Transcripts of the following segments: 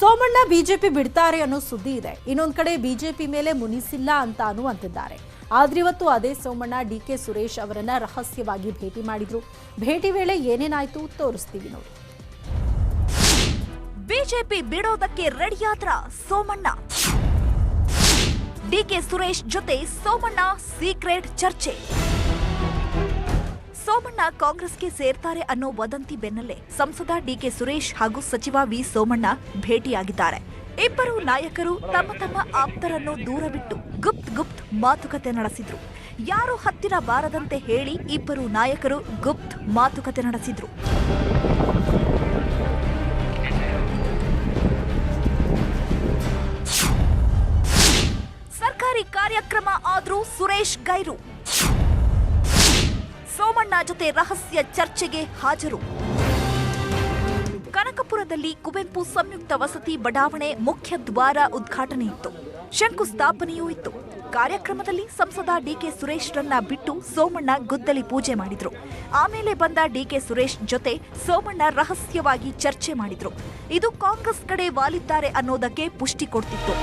Somanna BJP ಬಿಡ್ತಾರೆ ಅನ್ನೋ ಸುದ್ದಿ ಇದೆ. ಇನ್ನೊಂದ್ ಕಡೆ ಬಿಜೆಪಿ ಮೇಲೆ ಮುನಿಸಿಲ್ಲ ಅಂತಾನೂ ಅಂತಿದ್ದಾರೆ ಆದ್ರಿವತ್ತು ಅದೇ ಸೋಮಣ್ಣ ಡಿ ಕೆ ಸುರೇಶ್ ಅವರನ್ನ ರಹಸ್ಯವಾಗಿ ಭೇಟಿ ಮಾಡಿದ್ರು. ಭೇಟಿ ವೇಳೆ ಏನೇನಾಯ್ತು ತೋರಿಸ್ತೀವಿ ನೋಡಿ. ಬಿಜೆಪಿ ಬಿಡೋದಕ್ಕೆ ರೆಡಿಯಾದ್ರ ಸೋಮಣ್ಣ. ಡಿಕೆ ಸುರೇಶ್ ಜೊತೆ ಸೋಮಣ್ಣ ಸೀಕ್ರೆಟ್ ಚರ್ಚೆ. ಸೋಮಣ್ಣ ಕಾಂಗ್ರೆಸ್ಗೆ ಸೇರ್ತಾರೆ ಅನ್ನೋ ವದಂತಿ ಬೆನ್ನಲ್ಲೇ ಸಂಸದ ಡಿಕೆ ಸುರೇಶ್ ಹಾಗೂ ಸಚಿವ ವಿ ಸೋಮಣ್ಣ ಭೇಟಿಯಾಗಿದ್ದಾರೆ. ಇಬ್ಬರು ನಾಯಕರು ತಮ್ಮ ತಮ್ಮ ಆಪ್ತರನ್ನು ದೂರ ಬಿಟ್ಟು ಗುಪ್ತ್ ಗುಪ್ತ್ ಮಾತುಕತೆ ನಡೆಸಿದ್ರು. ಯಾರು ಹತ್ತಿರ ಬಾರದಂತೆ ಹೇಳಿ ಇಬ್ಬರು ನಾಯಕರು ಗುಪ್ತ್ ಮಾತುಕತೆ ನಡೆಸಿದ್ರು. ಸರ್ಕಾರಿ ಕಾರ್ಯಕ್ರಮ ಆದರೂ ಸುರೇಶ್ ಗೈರು ಸೋಮಣ್ಣ ಜೊತೆ ರಹಸ್ಯ ಚರ್ಚೆಗೆ ಹಾಜರು. ಕನಕಪುರದಲ್ಲಿ ಕುವೆಂಪು ಸಂಯುಕ್ತ ವಸತಿ ಬಡಾವಣೆ ಮುಖ್ಯ ದ್ವಾರ ಉದ್ಘಾಟನೆ ಇತ್ತು ಶಂಕುಸ್ಥಾಪನೆಯೂ ಇತ್ತು. ಕಾರ್ಯಕ್ರಮದಲ್ಲಿ ಸಂಸದ ಡಿಕೆ ಸುರೇಶ್ರನ್ನ ಬಿಟ್ಟು ಸೋಮಣ್ಣ ಗುದ್ದಲಿ ಪೂಜೆ ಮಾಡಿದ್ರು. ಆಮೇಲೆ ಬಂದ ಡಿಕೆ ಸುರೇಶ್ ಜೊತೆ ಸೋಮಣ್ಣ ರಹಸ್ಯವಾಗಿ ಚರ್ಚೆ ಮಾಡಿದ್ರು. ಇದು ಕಾಂಗ್ರೆಸ್ ಕಡೆ ವಾಲಿದ್ದಾರೆ ಅನ್ನೋದಕ್ಕೆ ಪುಷ್ಟಿ ಕೊಡ್ತಿತ್ತು.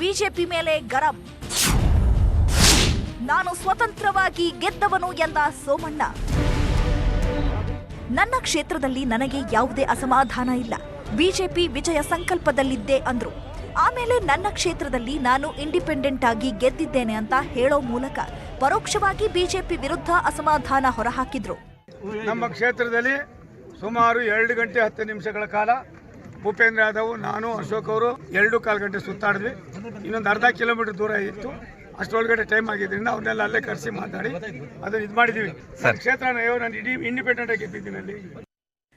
ಬಿಜೆಪಿ ಮೇಲೆ ಗರಂ. ನಾನು ಸ್ವತಂತ್ರವಾಗಿ ಗೆದ್ದವನು ಎಂದ ಸೋಮಣ್ಣ. ನನ್ನ ಕ್ಷೇತ್ರದಲ್ಲಿ ನನಗೆ ಯಾವುದೇ ಅಸಮಾಧಾನ ಇಲ್ಲ. ಬಿಜೆಪಿ ವಿಜಯ ಸಂಕಲ್ಪದಲ್ಲಿದ್ದೆ ಅಂದ್ರು. ಆಮೇಲೆ ನನ್ನ ಕ್ಷೇತ್ರದಲ್ಲಿ ನಾನು ಇಂಡಿಪೆಂಡೆಂಟ್ ಆಗಿ ಗೆದ್ದಿದ್ದೇನೆ ಅಂತ ಹೇಳೋ ಮೂಲಕ ಪರೋಕ್ಷವಾಗಿ ಬಿಜೆಪಿ ವಿರುದ್ಧ ಅಸಮಾಧಾನ ಹೊರಹಾಕಿದ್ರು. ನಮ್ಮ ಕ್ಷೇತ್ರದಲ್ಲಿ ಸುಮಾರು ಎರಡು ಗಂಟೆ ಹತ್ತು ನಿಮಿಷಗಳ ಕಾಲ ಭೂಪೇಂದ್ರ ಯಾದವ್ ನಾನು ಅಶೋಕ್ ಅವರು ಎರಡು ಕಾಲು ಗಂಟೆ ಸುತ್ತಾಡಿದ್ವಿ. ಇನ್ನೊಂದು ಅರ್ಧ ಕಿಲೋಮೀಟರ್ ದೂರ ಇತ್ತು. ಅಷ್ಟೊಳಗಡೆ ಟೈಮ್ ಆಗಿದ್ದರಿಂದ ಅವನ್ನೆಲ್ಲ ಅಲ್ಲೇ ಕರೆಸಿ ಮಾತಾಡಿ ಅದನ್ನು ಇದು ಮಾಡಿದ್ದೀವಿ ನನ್ನ ಕ್ಷೇತ್ರ ನಾನು ಇಡೀ ಇಂಡಿಪೆಂಡೆಂಟ್ ಆಗಿ ಗೆದ್ದಿದ್ದೀನಿ ಅಲ್ಲಿ.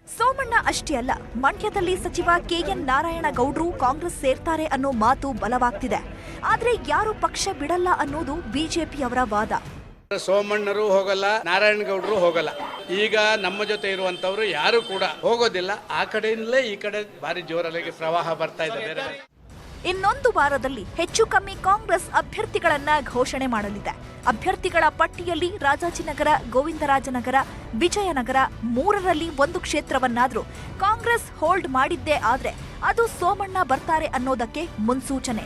ಸೋಮಣ್ಣ ಅಷ್ಟೇ ಅಲ್ಲ ಮಂಡ್ಯದಲ್ಲಿ ಸಚಿವ ಕೆಎನ್ ನಾರಾಯಣಗೌಡ್ರು ಕಾಂಗ್ರೆಸ್ ಸೇರ್ತಾರೆ ಅನ್ನೋ ಮಾತು ಬಲವಾಗ್ತಿದೆ. ಆದರೆ ಯಾರು ಪಕ್ಷ ಬಿಡಲ್ಲ ಅನ್ನೋದು ಬಿಜೆಪಿಯವರ ವಾದ. ಸೋಮಣ್ಣರು ಹೋಗಲ್ಲ, ನಾರಾಯಣಗೌಡರು ಹೋಗಲ್ಲ. ಈಗ ನಮ್ಮ ಜೊತೆ ಇರುವಂತವ್ರು ಯಾರು ಕೂಡ ಹೋಗೋದಿಲ್ಲ. ಆ ಕಡೆಯಿಂದಲೇ ಈ ಕಡೆ ಭಾರಿ ಜೋರಲ್ಲಿ ಪ್ರವಾಹ ಬರ್ತಾ ಇದೆ ಬೇರೆ. ಇನ್ನೊಂದು ವಾರದಲ್ಲಿ ಹೆಚ್ಚು ಕಮ್ಮಿ ಕಾಂಗ್ರೆಸ್ ಅಭ್ಯರ್ಥಿಗಳನ್ನ ಘೋಷಣೆ ಮಾಡಲಿದೆ. ಅಭ್ಯರ್ಥಿಗಳ ಪಟ್ಟಿಯಲ್ಲಿ ರಾಜಾಜಿನಗರ ಗೋವಿಂದರಾಜನಗರ, ವಿಜಯನಗರ ಮೂರರಲ್ಲಿ ಒಂದು ಕ್ಷೇತ್ರವನ್ನಾದರೂ ಕಾಂಗ್ರೆಸ್ ಹೋಲ್ಡ್ ಮಾಡಿದ್ದೇ ಆದರೆ ಅದು ಸೋಮಣ್ಣ ಬರ್ತಾರೆ ಅನ್ನೋದಕ್ಕೆ ಮುನ್ಸೂಚನೆ.